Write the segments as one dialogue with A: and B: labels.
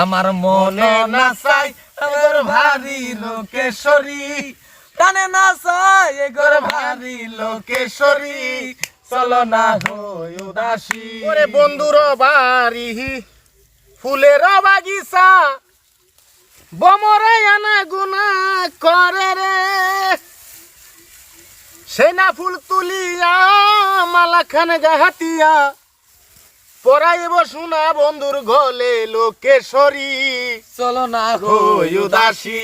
A: আমার মনে না চাই আমার ভারী লোকেশ্বরী। কানে না চাই এগর ভারী লোকেশ্বরী। চলো না হই উদাসী।
B: ওরে বন্ধুর বাড়ি, ফুলের বাগিচা, বমরে আনা গুনা করে রে। সেনা ফুল তুলিয়া, মালাখান গাহাতিয়া পরাইব সোনা বন্ধুর গলে লোকেশ্বরী।
A: চলো না
B: হই উদাসী।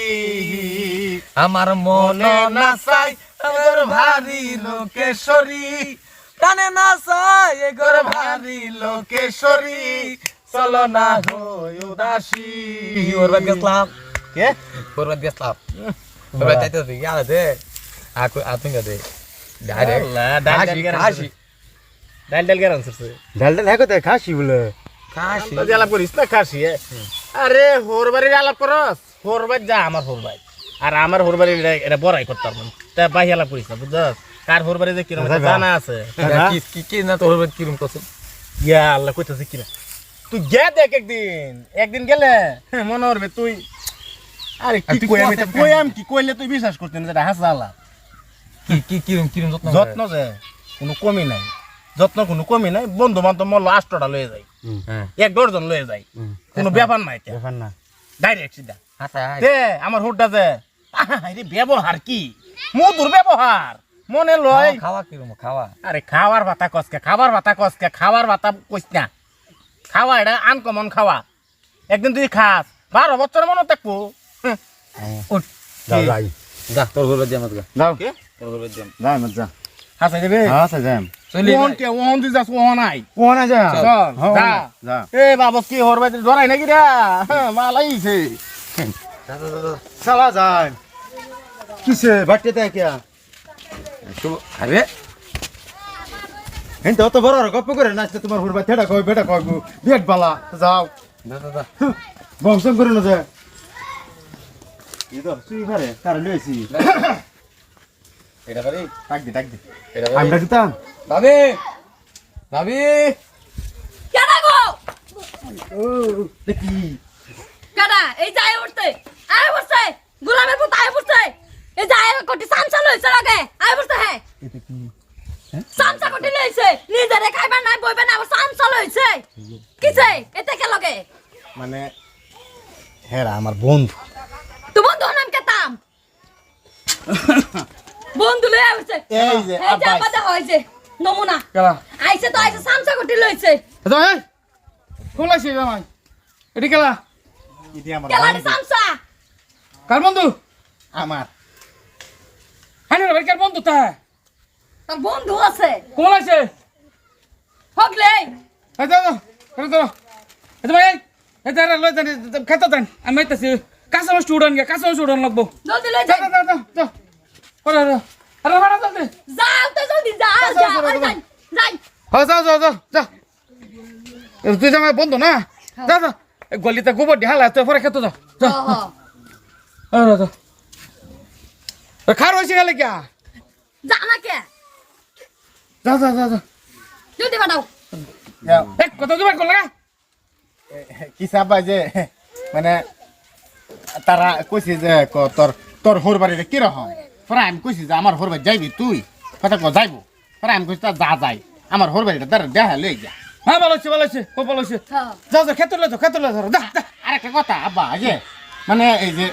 A: আমার মনে না চাই এগর ভারী লোকেশ্বরী। কানে না চাই এগর ভারী লোকেশ্বরী। চলো না হই উদাসী। ওর বাদ গেছলাম
B: কে?
A: ওর বাদ গেছলাম ওর বাদ যাইতে গেলে দে। আকু আতুঙ্গ দে। ডাইরে
B: আল্লাহ, ডাল ডাল ডাল ডাল
C: ডাল ডাল হ্যাঁ কোথায় খাসি বলে।
A: কাশি
B: তো আলাপ করিস না খাসি আরে হোর বাড়ির আলাপ করস? হোর বাড়ি যা আমার হোর বাড়ি আর আমার হোর বাড়ির এটা- বড়াই করতাম না। তা বাই আলাপ করিস না বুঝছস? কার হোর বাড়ি যে কিরম এটা জানা আছে?
A: কি কি কি না তোর বাদ কিরম
B: ইয়া আল্লাহ কইতাছে কিনা। তুই গে দেখ একদিন। একদিন গেলে হ্যাঁ, মনে হবে তুই। আরে কি
A: তুই
B: কই আমি কই আমি কি? কইলে তুই বিশ্বাস করতে না যেটা হাসা
A: কি কি কিরম কিরম যত্ন?
B: যত্ন যে কোনো কমি নাই। যত্ন কোনো কমি নাই বন্ধু বান্ধব মল্ল আষ্টটা লয়ে যায়।
A: হ্যাঁ।
B: এক ডজন লয়ে যায়। কোনো ব্যাপার নাই
C: ব্যাপার না।
B: ডাইরেক্ট সিধা। দে আমার হুডটা দে আরে ব্যবহার কি? মধুর ব্যবহার। মনে লয়
A: খাওয়া কিরম খাওয়া।
B: আরে খাওয়ার ভাতা কসকে খাবার ভাতা কসকে খাওয়ার ভাতা কইস না। খাওয়া এটা আনকমন খাওয়া। একদিন তুই খাস বারো বছর মনে থাকব
C: যাই।
A: যা তোর ঘর দিয়ে আমাকে
C: যাও।
B: কে?
A: তোর ঘর দিয়ে
C: যাই মত যা
B: হাসাই দেবে?
C: হ্যাঁ সে যাই
B: ওহন কে ওহন তুই যাস ওহন নাই
C: কোনা যা
B: চল, যা।
C: যা
B: এ বাবস কি হর বাইতে ধরাই নাকি রে মাল আইছে
C: চালা যাই কিসে বাটতে তাই কে
A: আরে
C: হেন তো বড় গপ্প করে নাচতে তোমার হুড়বা থেড়া কই বেটা কই বিয়াট বালা যাও
A: দা দা দা
C: বংশম করে না যায় এই তো সুই ভারে কার লইছি
A: এটা করি
C: ডাক দি ডাক দি।
A: এটা
C: আমি ডাক দিতাম
A: ভাবি ভাবি
D: কেডা গো?
C: ও দেখি।
D: কেডা? এই যায় উঠতে আয় উঠছে গোলামের পুত আয় উঠছে এই যায় কোটি সামসা লইছে লাগে। আয় উঠছে হ্যাঁ
C: এটা কি
D: সামসা কোটি লইছে? নিজেরে খাইবা নাই বইবে না আবার সামসা লইছে। কিছে এতে কে লগে?
B: মানে হেরা আমার বন্ধু।
D: তো বন্ধু নাম কেতাম লই আইছে
B: এই যে
D: এই যে
B: আব্বাস।
D: হইছে নমুনা। আইছে তো আইছে সামসা কোটি লইছে।
B: এই কোন লাগছে জামাই এটি কেলা?
C: আমার
D: সামসা?
B: কার বন্ধু? আমার। হ্যাঁ রে কার বন্ধু তা?
D: তার বন্ধু আছে।
B: কোন লাগছে?
D: হগলে
B: এই দাও করে দাও এই ভাই এই দাঁড়া লই দাঁড়ি খেতে দেন। আমি আইতাছি কাঁচা মাছ উড়ান গে কাঁচা মাছ উড়ান লাগবো।
D: জলদি লই
B: যাও
D: যাই।
B: যাও যাও যাও আরে আরে আরে বাড়া জলদি
D: যাও তো জলদি যাও
B: আচ্ছা,
D: যাও
B: আচ্ছা,
D: যাই যাই যাই
B: হ্যাঁ যাও যাও যাও যাও তুই জামাই বন্ধু না? যা যা। গলিতে গোবর ঢালা তুই পরে খেতে যাও যাও খার হয়েছে গেলে
D: যা না কে
B: যা যা যা যা।
D: জলদি বানাও।
B: এক কত দুবার করলে
E: কি চাবা যে মানে তারা কইছে যে ক- তোর তোর হোর বাড়িটা কীরকম পরে আমি কইছি যে আমার হোর বাড়ি যাইবি তুই। কথা ক যাইব। পরে আমি কইছি যা যাই। আমার হোর বাড়িটা তার দেখা লই যা
B: হ্যাঁ ভালো হচ্ছে ভালো হচ্ছে খুব ভালো হচ্ছে
D: হ্যাঁ
B: যাও যাও
E: আর একটা কথা আব্বা মানে এই যে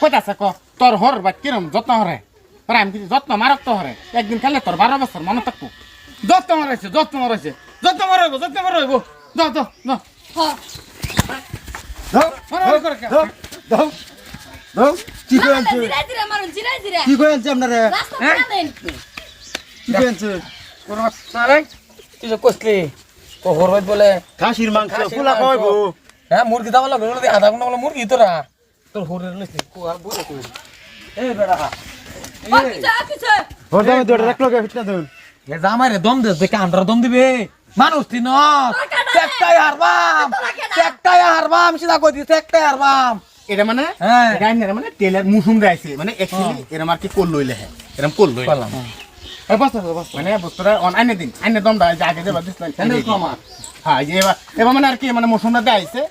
E: কইতাছে ক তোর হোর বাড়ি কিরম যত্ন হরে? পরে আমি কিছু যত্ন মারক তো হরে। একদিন খেলে তোর বারো বছর মনে থাকব।
B: যত্ন মারাইছে যত্ন মারাইছে। যত্ন মারাইব যত্ন মারাইব। যাও যাও যাও কে?
C: দাও কি আপনারা?
A: তুই যে বলে
C: খাসির মাংস।
A: হ্যাঁ মুরগি দাবা আধা ঘণ্টা বলে মুরগি তোরা তোর হরের লইছি আর বলে কই এই বেড়া
D: ও কিছু কিছু
C: ওর দামে
A: দে দেখে দম দিবে। মানুষ তিন। একটাই হারবাম? একটাই হারবাম সিধা কই দিছে একটাই হারবাম
E: এটা মানে
A: হ্যাঁ।
E: মানে তেলের মুসুম রাইছে মানে একচুয়ালি এরম আর কি কোল লইলে হ্যাঁ এরম কোল মানে বস্তুটা আইনে দিন আইনে এই যে আগে দেবা দিছিলেন
A: কমার
E: হ্যাঁ এবার এবার মানে আর কি মানে মৌসুমটা দেয়
B: যে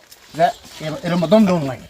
B: এরম দম দম লাগে।